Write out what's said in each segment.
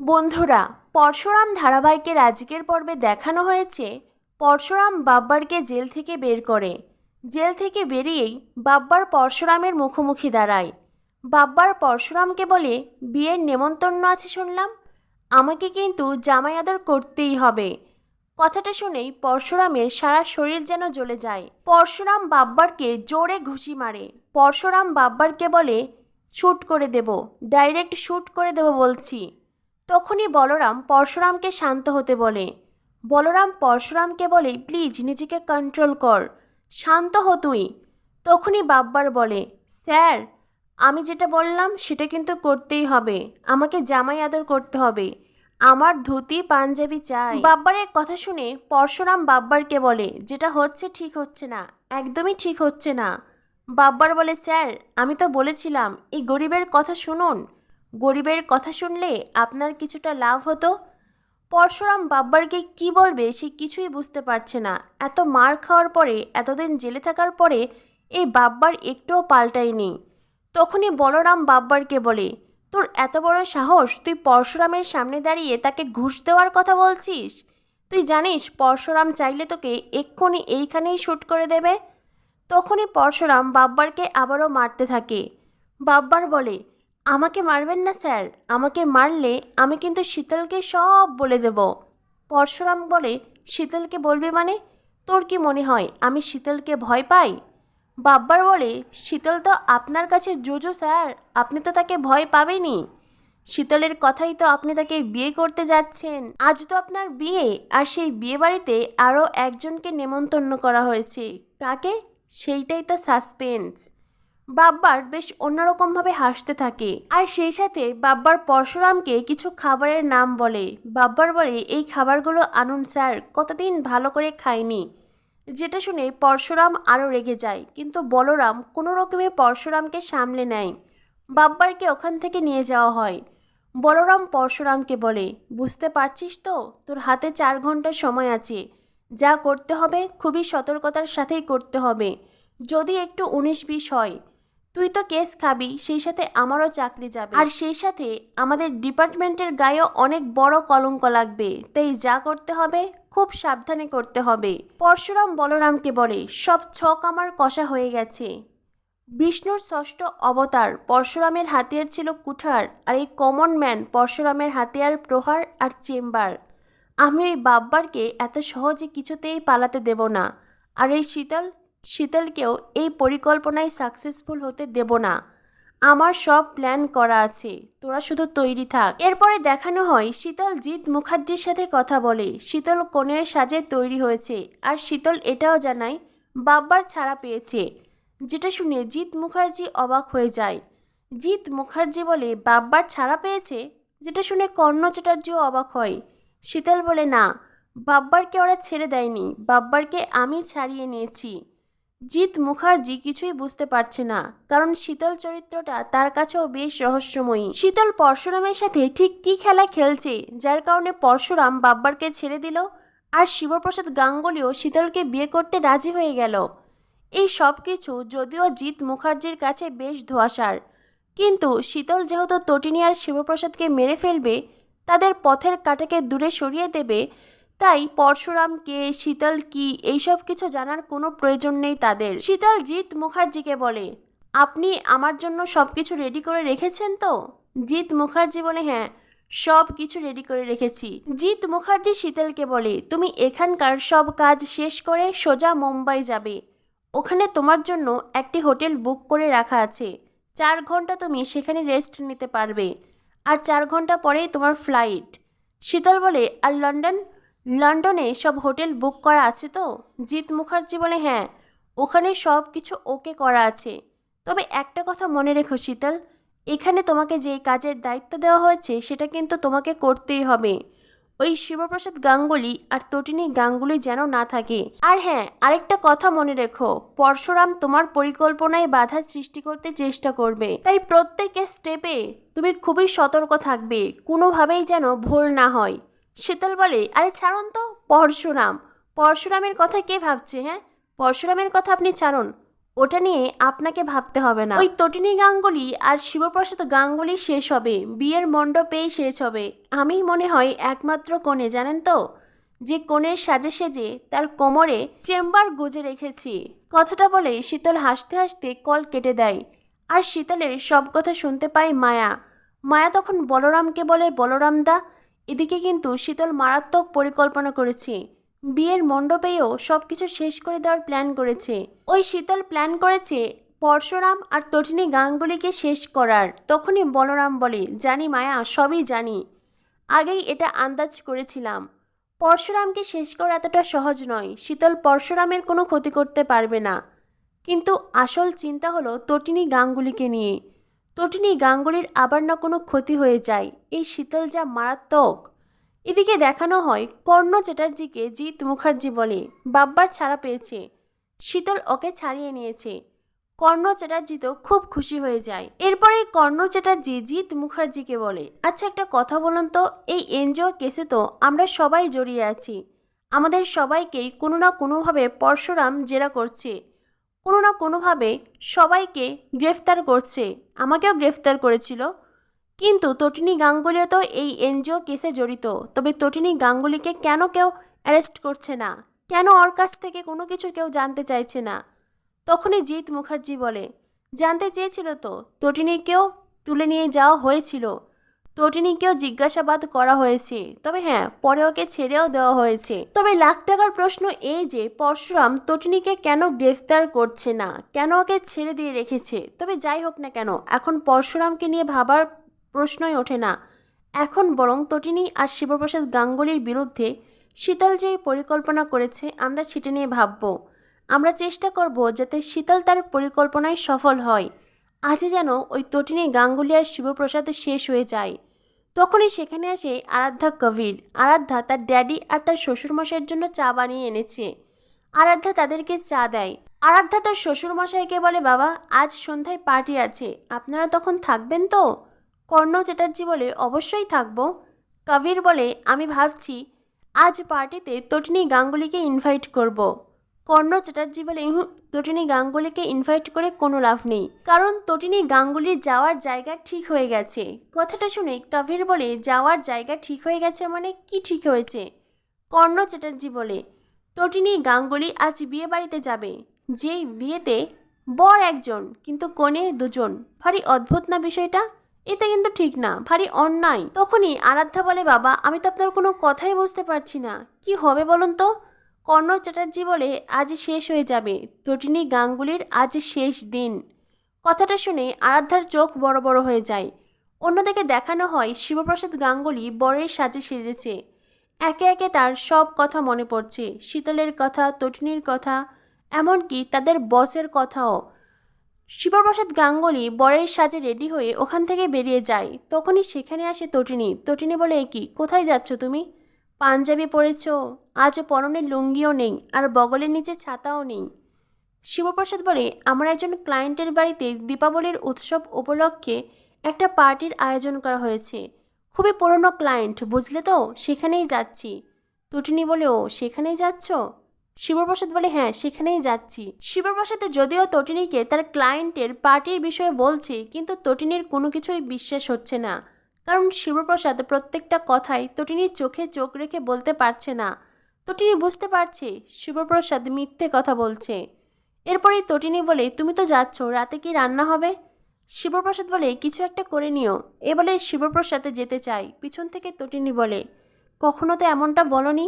বন্ধুরা, পরশুরাম ধারাবাহিকের আজকের পর্বে দেখানো হয়েছে পরশুরাম বাব্বারকে জেল থেকে বের করে। জেল থেকে বেরিয়েই বাব্বার পরশুরামের মুখোমুখি দাঁড়ায়। বাব্বার পরশুরামকে বলে, বিয়ের নেমন্তন্ন আছে শুনলাম। আমাকে কিন্তু জামাই আদর করতেই হবে। কথাটা শুনেই পরশুরামের সারা শরীর যেন জ্বলে যায়। পরশুরাম বাব্বারকে জোরে ঘুষি মারে। পরশুরাম বাব্বারকে বলে শ্যুট করে দেব, ডাইরেক্ট শ্যুট করে দেব বলছি। তখনই বলরাম পরশুরামকে শান্ত হতে বলে, বলরাম, পরশুরামকে বলে প্লিজ নিজেকে কন্ট্রোল কর। শান্ত হ তুই। তখনই বাব্বার বলে, স্যার, আমি যেটা বললাম সেটা কিন্তু করতেই হবে। আমাকে জামাই আদর করতে হবে। আমার ধুতি পাঞ্জাবি চাই। বাব্বারের কথা শুনে পরশুরাম বাব্বারকে বলে, যেটা হচ্ছে ঠিক হচ্ছে না, একদমই ঠিক হচ্ছে না। বাব্বার বলে, স্যার, আমি তো বলেছিলাম, এই গরিবের কথা শুনুন। গরিবের কথা শুনলে আপনার কিছুটা লাভ হতো? পরশুরাম বাব্বারকে কি বলবে সে কিছুই বুঝতে পারছে না। এত মার খাওয়ার পরে, এতদিন জেলে থাকার পরে এই বাব্বার একটুও পাল্টায়নি তখনই বলরাম বাব্বারকে বলে, তোর এত বড় সাহস, তুই পরশুরামের সামনে দাঁড়িয়ে তাকে ঘুষ দেওয়ার কথা বলছিস? তুই জানিস পরশুরাম চাইলে তোকে এক্ষুনি এইখানেই শ্যুট করে দেবে? তখনই পরশুরাম বাব্বারকে আবারও মারতে থাকে। বাব্বার বলে আমাকে মারবেন না, স্যার। আমাকে মারলে আমি কিন্তু শীতলকে সব বলে দেব। পরশুরাম বলে, শীতলকে বলবে মানে? তোর কি মনে হয় আমি শীতলকে ভয় পাই? বাব্বার বলে, শীতল তো আপনার কাছে জোজো, স্যার। আপনি তো তাকে ভয় পাবেনই। শীতলের কথাই তো আপনি তাকে বিয়ে করতে যাচ্ছেন। আজ তো আপনার বিয়ে, আর সেই বিয়ে বাড়িতে আরও একজনকে নেমন্তন্ন করা হয়েছে। কাকে সেইটাই তো সাসপেন্স। বাব্বার বেশ অন্যরকমভাবে হাসতে থাকে। আর সেই সাথে বাব্বার পরশুরামকে কিছু খাবারের নাম বলে। বাব্বার বলে, এই খাবারগুলো আনুন স্যার, কতদিন ভালো করে খায়নি যেটা শুনে পরশুরাম আরও রেগে যায়। কিন্তু বলরাম কোনো রকমে পরশুরামকে সামলে নেয়। বাব্বারকে ওখান থেকে নিয়ে যাওয়া হয়। বলরাম পরশুরামকে বলে, বুঝতে পারছিস তো, তোর হাতে চার ঘণ্টা সময় আছে। যা করতে হবে, খুবই সতর্কতার সাথেই করতে হবে। যদি একটু উনিশ বিশ হয় তুই তো কেস খাবি, সেই সাথে আমারও চাকরি যাবে। আর সেই সাথে আমাদের ডিপার্টমেন্টের গায়েও অনেক বড় কলঙ্ক লাগবে। তাই যা করতে হবে, খুব সাবধানে করতে হবে। পরশুরাম বলরামকে বলে, সব ছক আমার কষা হয়ে গেছে। বিষ্ণুর ষষ্ঠ অবতার পরশুরামের হাতিয়ার ছিল কুঠার, আর এই কমন ম্যান পরশুরামের হাতিয়ার প্রহার আর চেম্বার। আমি ওই বাব্বারকে এত সহজে কিছুতেই পালাতে দেব না। আর এই শীতল শীতলকেও এই পরিকল্পনায় সাকসেসফুল হতে দেব না। আমার সব প্ল্যান করা আছে। তোরা শুধু তৈরি থাক। এরপরে দেখানো হয়, শীতল জিৎ মুখার্জির সাথে কথা বলে, শীতল কনের সাজে তৈরি হয়েছে আর শীতল এটাও জানায়, বাব্বার ছাড়া পেয়েছে। যেটা শুনে জিৎ মুখার্জি অবাক হয়ে যায়। জিৎ মুখার্জি বলে, বাব্বার ছাড়া পেয়েছে? যেটা শুনে কর্ণ চ্যাটার্জিও অবাক হয়। শীতল বলে, না, বাব্বারকে ওরা ছেড়ে দেয়নি। বাব্বারকে আমি ছাড়িয়ে নিয়েছি। জিৎ মুখার্জি কিছুই বুঝতে পারছে না, কারণ শীতল চরিত্রটা তার কাছেও বেশ রহস্যময়ী। শীতল পরশুরামের সাথে ঠিক কী খেলা খেলছে, যার কারণে পরশুরাম বাব্বারকে ছেড়ে দিল আর শিবপ্রসাদ গাঙ্গুলিও শীতলকে বিয়ে করতে রাজি হয়ে গেল। এই সব কিছু যদিও জিৎ মুখার্জির কাছে বেশ ধোয়াশার, কিন্তু শীতল যেহেতু তটিনী আর শিবপ্রসাদকে মেরে ফেলবে, তাদের পথের কাটাকে দূরে সরিয়ে দেবে তাই পরশুরাম কে, শীতল কি, এইসব কিছু জানার কোনো প্রয়োজন নেই তাদের। শীতল জিৎ মুখার্জিকে বলে, আপনি আমার জন্য সব কিছু রেডি করে রেখেছেন তো? জিৎ মুখার্জি বলে হ্যাঁ সব কিছু রেডি করে রেখেছি। জিৎ মুখার্জি শীতলকে বলে, তুমি এখানকার সব কাজ শেষ করে সোজা মুম্বাই যাবে। ওখানে তোমার জন্য একটি হোটেল বুক করে রাখা আছে। চার ঘণ্টা তুমি সেখানে রেস্ট নিতে পারবে। আর চার ঘণ্টা পরেই তোমার ফ্লাইট শীতল বলে, আর লন্ডন? লন্ডনে সব হোটেল বুক করা আছে তো? জিৎ মুখার্জি বলে হ্যাঁ ওখানে সব কিছু ওকে করা আছে। তবে একটা কথা মনে রেখো শীতল, এখানে তোমাকে যে কাজের দায়িত্ব দেওয়া হয়েছে, সেটা কিন্তু তোমাকে করতেই হবে। ওই শিবপ্রসাদ গাঙ্গুলি আর তটিনী গাঙ্গুলি যেন না থাকে। আর হ্যাঁ আরেকটা কথা মনে রেখো, পরশুরাম তোমার পরিকল্পনায় বাধা সৃষ্টি করতে চেষ্টা করবে। তাই প্রত্যেকের স্টেপে তুমি খুবই সতর্ক থাকবে, কোনোভাবেই যেন ভুল না হয়। শীতল বলে আরে ছাড়ুন তো, পরশুরাম। পরশুরামের কথা কে ভাবছে হ্যাঁ? পরশুরামের কথা আপনি ছাড়ুন। ওটা নিয়ে আপনাকে ভাবতে হবে না। ওই তটিনী গাঙ্গুলি আর শিবপ্রসাদ গাঙ্গুলি শেষ হবে। বিয়ের মণ্ডপেই শেষ হবে। আমি মনে হয় একমাত্র কোণে জানেন তো? যে কোণের সাজে সেজে তার কোমরে চেম্বার গুজে রেখেছি। কথাটা বলে শীতল হাসতে হাসতে কল কেটে দেয়। আর শীতলের সব কথা শুনতে পায় মায়া। মায়া তখন বলরামকে বলে, বলরাম দা এদিকে কিন্তু শীতল মারাত্মক পরিকল্পনা করেছে। বিয়ের মণ্ডপেও সব কিছু শেষ করে দেওয়ার প্ল্যান করেছে। ওই শীতল প্ল্যান করেছে পরশুরাম আর তটিনী গাঙ্গুলিকে শেষ করার। তখনই বলরাম বলে, জানি মায়া, সবই জানি। আগেই এটা আন্দাজ করেছিলাম। পরশুরামকে শেষ করা এতটা সহজ নয়। শীতল পরশুরামের কোনো ক্ষতি করতে পারবে না। কিন্তু আসল চিন্তা হলো তটিনী গাঙ্গুলিকে নিয়ে। তটিনী গাঙ্গুলির আবার না কোনো ক্ষতি হয়ে যায়। এই শীতল যা মারাত্মক। এদিকে দেখানো হয় কর্ণ চ্যাটার্জিকে জিৎ মুখার্জি বলে। বাব্বার ছাড়া পেয়েছে। শীতল ওকে ছাড়িয়ে নিয়েছে। কর্ণ চ্যাটার্জি তো খুব খুশি হয়ে যায়। এরপরে কর্ণ চ্যাটার্জি জিৎ মুখার্জিকে বলে আচ্ছা একটা কথা বলুন তো, এই এনজিও কেসে তো আমরা সবাই জড়িয়ে আছি। আমাদের সবাইকেই কোনো না কোনোভাবে পরশুরাম জেরা করছে। কোনো না কোনোভাবে সবাইকে গ্রেফতার করছে। আমাকেও গ্রেফতার করেছিল। কিন্তু তটিনী গাঙ্গুলিও তো এই এনজিও কেসে জড়িত। তবে তটিনী গাঙ্গুলিকে কেন কেউ অ্যারেস্ট করছে না? কেন ওর কাছ থেকে কোনো কিছু কেউ জানতে চাইছে না? তখনই জিৎ মুখার্জি বলে, জানতে চেয়েছিল তো, তটিনীকেও তুলে নিয়ে যাওয়া হয়েছিল। তটিনীকেও জিজ্ঞাসাবাদ করা হয়েছে। তবে হ্যাঁ পরে ওকে ছেড়েও দেওয়া হয়েছে। তবে লাখ টাকার প্রশ্ন এই যে, পরশুরাম তটিনীকে কেন গ্রেফতার করছে না? কেন ওকে ছেড়ে দিয়ে রেখেছে? তবে যাই হোক না কেন, এখন পরশুরামকে নিয়ে ভাবার প্রশ্নই ওঠে না। এখন বরং তটিনী আর শিবপ্রসাদ গাঙ্গুলির বিরুদ্ধে শীতল যে পরিকল্পনা করেছে, আমরা সেটা নিয়ে ভাবব। আমরা চেষ্টা করব যাতে শীতল তার পরিকল্পনায় সফল হয়। আজই যেন ওই তটিনী গাঙ্গুলি আর শিবপ্রসাদে শেষ হয়ে যায়। তখনই সেখানে আসে আরাধ্যা কবির। আরাধ্যা তার ড্যাডি আর তার শ্বশুরমশাইয়ের জন্য চা বানিয়ে এনেছে। আরাধ্যা তাদেরকে চা দেয়। আরাধ্যা তার শ্বশুরমশাইকে বলে, বাবা, আজ সন্ধ্যায় পার্টি আছে। আপনারা তখন থাকবেন তো? কর্ণ চ্যাটার্জি বলে, অবশ্যই থাকব। কবির বলে, আমি ভাবছি আজ পার্টিতে তটিনী গাঙ্গুলিকে ইনভাইট করব। কর্ণ চ্যাটার্জি বলে হুম তটিনী গাঙ্গুলিকে ইনভাইট করে কোনো লাভ নেই। কারণ তটিনী গাঙ্গুলির যাওয়ার জায়গা ঠিক হয়ে গেছে। কথাটা শুনে কবির বলে, যাওয়ার জায়গা ঠিক হয়ে গেছে মানে কি ঠিক হয়েছে? কর্ণ চ্যাটার্জি বলে, তটিনী গাঙ্গুলি আজ বিয়ে বাড়িতে যাবে। যেই বিয়েতে বর একজন, কিন্তু কনে দুজন। ভারী অদ্ভুত না বিষয়টা? এটা কিন্তু ঠিক না, ভারী অন্যায়। তখনই আরাধ্যা বলে, বাবা, আমি তো আপনার কোনো কথাই বুঝতে পারছি না। কি হবে বলুন তো? কর্ণ চ্যাটার্জি বলে, আজ শেষ হয়ে যাবে। তটিনী গাঙ্গুলির আজ শেষ দিন। কথাটা শুনে আরাধ্যার চোখ বড় বড় হয়ে যায়। অন্যদিকে দেখানো হয়, শিবপ্রসাদ গাঙ্গুলি বরের সাজে সেজেছে। একে একে তার সব কথা মনে পড়ছে। শীতলের কথা, তটিনীর কথা, এমনকি তাদের বসের কথাও। শিবপ্রসাদ গাঙ্গুলি বরের সাজে রেডি হয়ে ওখান থেকে বেরিয়ে যায়। তখনই সেখানে আসে তটিনী। তটিনী বলে, "এ কি? কোথায় যাচ্ছ তুমি? পাঞ্জাবি পরেছ আজ পরনের লুঙ্গিও নেই আর বগলের নিচে ছাতাও নেই। শিবপ্রসাদ বলে, আমার একজন ক্লায়েন্টের বাড়িতে দীপাবলির উৎসব উপলক্ষে একটা পার্টির আয়োজন করা হয়েছে। খুবই পুরনো ক্লায়েন্ট, বুঝলে তো? সেখানেই যাচ্ছি। তটিনী বলে, ও, সেখানেই যাচ্ছ? শিবপ্রসাদ বলে হ্যাঁ সেখানেই যাচ্ছি। শিবপ্রসাদে যদিও তটিনীকে তার ক্লায়েন্টের পার্টির বিষয়ে বলছে, কিন্তু তটিনীর কোনো কিছুই বিশ্বাস হচ্ছে না। কারণ শিবপ্রসাদ প্রত্যেকটা কথাই তটিনীর চোখে চোখ রেখে বলতে পারছে না। তটিনী বুঝতে পারছে শিবপ্রসাদ মিথ্যে কথা বলছে। এরপরেই তটিনী বলে, তুমি তো যাচ্ছ, রাতে কি রান্না হবে? শিবপ্রসাদ বলে, কিছু একটা করে নিও। এ বলে শিবপ্রসাদে যেতে চাই পিছন থেকে তটিনী বলে, কখনো তো এমনটা বলনি?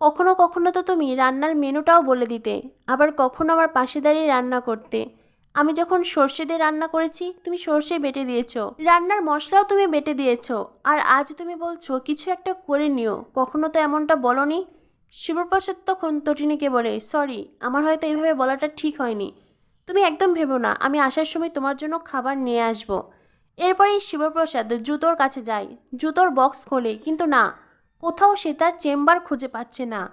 কখনো কখনো তো তুমি রান্নার মেনুটাও বলে দিতে, আবার কখনো আমার পাশে দাঁড়িয়ে রান্না করতে। আমি যখন সর্ষে দিয়ে রান্না করেছি, তুমি সর্ষে বেটে দিয়েছ। রান্নার মশলাও তুমি বেটে দিয়েছ। আর আজ তুমি বলছো, কিছু একটা করে নিও। কখনো তো এমনটা বলনি? শিবপ্রসাদ তখন তটিনীকে বলে, সরি, আমার হয়তো এইভাবে বলাটা ঠিক হয়নি। তুমি একদম ভেবো না, আমি আসার সময় তোমার জন্য খাবার নিয়ে আসব। এরপরেই শিবপ্রসাদ জুতোর কাছে যায়। জুতোর বক্স খোলে, কিন্তু না, কোথাও সে তার চেম্বার খুঁজে পাচ্ছে না।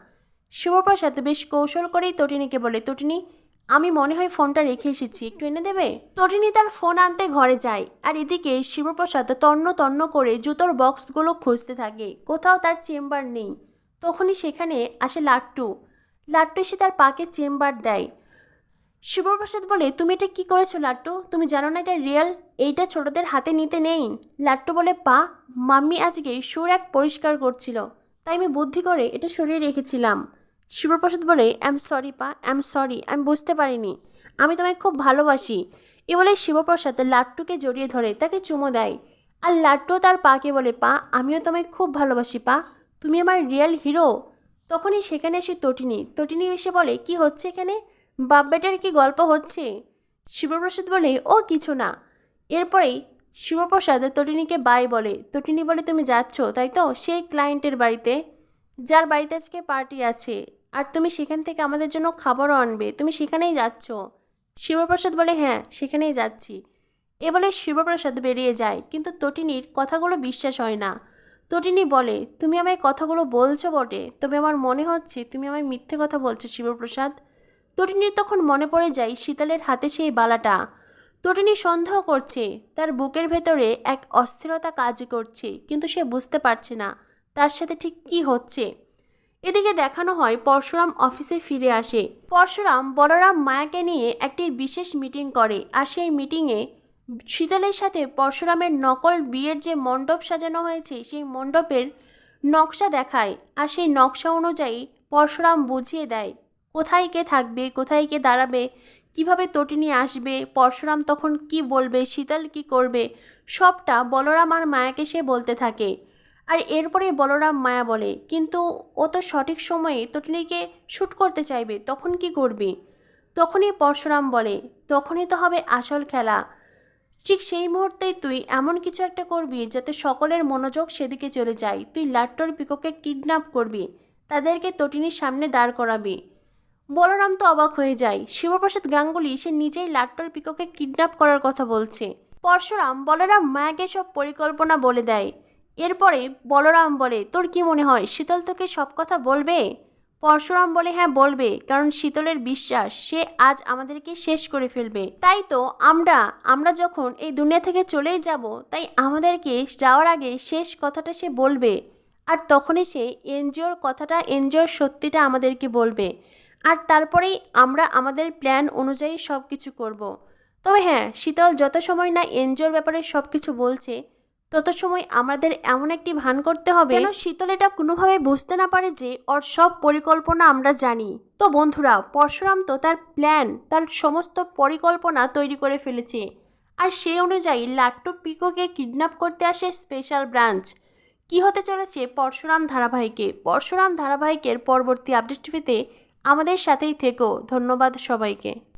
শিবপ্রসাদ বেশ কৌশল করেই তটিনীকে বলে, তটিনী, আমি মনে হয় ফোনটা রেখে এসেছি, একটু এনে দেবে? তটিনী তার ফোন আনতে ঘরে যায়, আর এদিকে শিবপ্রসাদ তন্ন তন্ন করে জুতোর বক্সগুলো খুঁজতে থাকে। কোথাও তার চেম্বার নেই। তখনই সেখানে আসে লাট্টু। লাট্টু এসে তার পাকে চেম্বার দেয়। শিবপ্রসাদ বলে, তুমি এটা কি করেছ লাট্টু? তুমি জানো না এটা রিয়েল? এইটা ছোটদের হাতে নিতে নেই। লাট্টু বলে, পা, মাম্মি আজকে সুর এক পরিষ্কার করছিল। তাই আমি বুদ্ধি করে এটা সরিয়ে রেখেছিলাম। শিবপ্রসাদ বলে অ্যাম সরি পা অ্যাম সরি আমি বুঝতে পারিনি। আমি তোমায় খুব ভালোবাসি। এ বলে শিবপ্রসাদ লাট্টুকে জড়িয়ে ধরে, তাকে চুমো দেয়। আর লাট্টু তার পাকে বলে, পা, আমিও তোমায় খুব ভালোবাসি, পা। তুমি আমার রিয়েল হিরো তখনই সেখানে এসে তটিনী তটিনী এসে বলে, কি হচ্ছে এখানে? বাপ বেটার কি গল্প হচ্ছে? শিবপ্রসাদ বলে, ও, কিছু না। এরপরেই শিবপ্রসাদ তটিনীকে বাই বলে। তটিনী বলে, তুমি যাচ্ছ, তাই তো? সেই ক্লায়েন্টের বাড়িতে। যার বাড়িতে আজকে পার্টি আছে। আর তুমি সেখান থেকে আমাদের জন্য খাবারও আনবে। তুমি সেখানেই যাচ্ছ। শিবপ্রসাদ বলে হ্যাঁ সেখানেই যাচ্ছি। এ বলে শিবপ্রসাদ বেরিয়ে যায়। কিন্তু তটিনীর কথাগুলো বিশ্বাস হয় না। তটিনী বলে, তুমি আমায় কথাগুলো বলছো বটে, তবে আমার মনে হচ্ছে তুমি আমায় মিথ্যে কথা বলছো, শিবপ্রসাদ। তটিনীর তখন মনে পড়ে যায় শীতলের হাতে সেই বালাটা। তটিনী সন্দেহ করছে, তার বুকের ভেতরে এক অস্থিরতা কাজ করছে, কিন্তু সে বুঝতে পারছে না, তার সাথে ঠিক কি হচ্ছে। এদিকে দেখানো হয় পরশুরাম অফিসে ফিরে আসে। পরশুরাম বলরাম মায়াকে নিয়ে একটি বিশেষ মিটিং করে, আর সেই মিটিংয়ে শীতলের সাথে পরশুরামের নকল বিয়ের যে মণ্ডপ সাজানো হয়েছে, সেই মণ্ডপের নকশা দেখায় আর সেই নকশা অনুযায়ী পরশুরাম বুঝিয়ে দেয় কোথায় কে থাকবে, কোথায় কে দাঁড়াবে, কীভাবে তটিনী আসবে, পরশুরাম তখন কি বলবে, শীতল কি করবে, সবটা বলরাম আর মায়াকে সে বলতে থাকে। আর এরপরে বলরাম মায়া বলে, কিন্তু ও তো সঠিক সময়ে তটিনীকে শ্যুট করতে চাইবে, তখন কি করবি? তখনই পরশুরাম বলে, তখনই তো হবে আসল খেলা। ঠিক সেই মুহূর্তেই তুই এমন কিছু একটা করবি যাতে সকলের মনোযোগ সেদিকে চলে যায়। তুই লাট্টর পিকোকে কিডন্যাপ করবি, তাদেরকে তটিনীর সামনে দাঁড় করাবি। বলরাম তো অবাক হয়ে যায়। শিবপ্রসাদ গাঙ্গুলি সে নিজেই লাট্টর পিকোকে কিডন্যাপ করার কথা বলছে। পরশুরাম, বলরাম মায়াকে সব পরিকল্পনা বলে দেয়। এরপরে বলরাম বলে, তোর কি মনে হয়, শীতল তোকে সব কথা বলবে? পরশুরাম বলে হ্যাঁ বলবে, কারণ শীতলের বিশ্বাস, সে আজ আমাদেরকে শেষ করে ফেলবে তাই তো আমরা আমরা যখন এই দুনিয়া থেকে চলেই যাব, তাই আমাদেরকে যাওয়ার আগে শেষ কথাটা সে বলবে, আর তখনই সে এনজিওর কথাটা, এনজিওর সত্যিটা আমাদেরকে বলবে, আর তারপরেই আমরা আমাদের প্ল্যান অনুযায়ী সব কিছু করব। তবে হ্যাঁ শীতল যত সময় না এনজিওর ব্যাপারে সব কিছু বলছে তত সময় আমাদের এমন একটি ভান করতে হবে যেন শীতল এটা কোনোভাবে বুঝতে না পারে যে ওর সব পরিকল্পনা আমরা জানি। তো বন্ধুরা, পরশুরাম তো তার প্ল্যান তার সমস্ত পরিকল্পনা তৈরি করে ফেলেছে। আর সেই অনুযায়ী লাট্টু পিকোকে কিডন্যাপ করতে আসে স্পেশাল ব্রাঞ্চ কি হতে চলেছে পরশুরাম ধারাবাহিকে? পরশুরাম ধারাবাহিকের পরবর্তী আপডেট পেতে আমাদের সাথেই থেকো। ধন্যবাদ সবাইকে।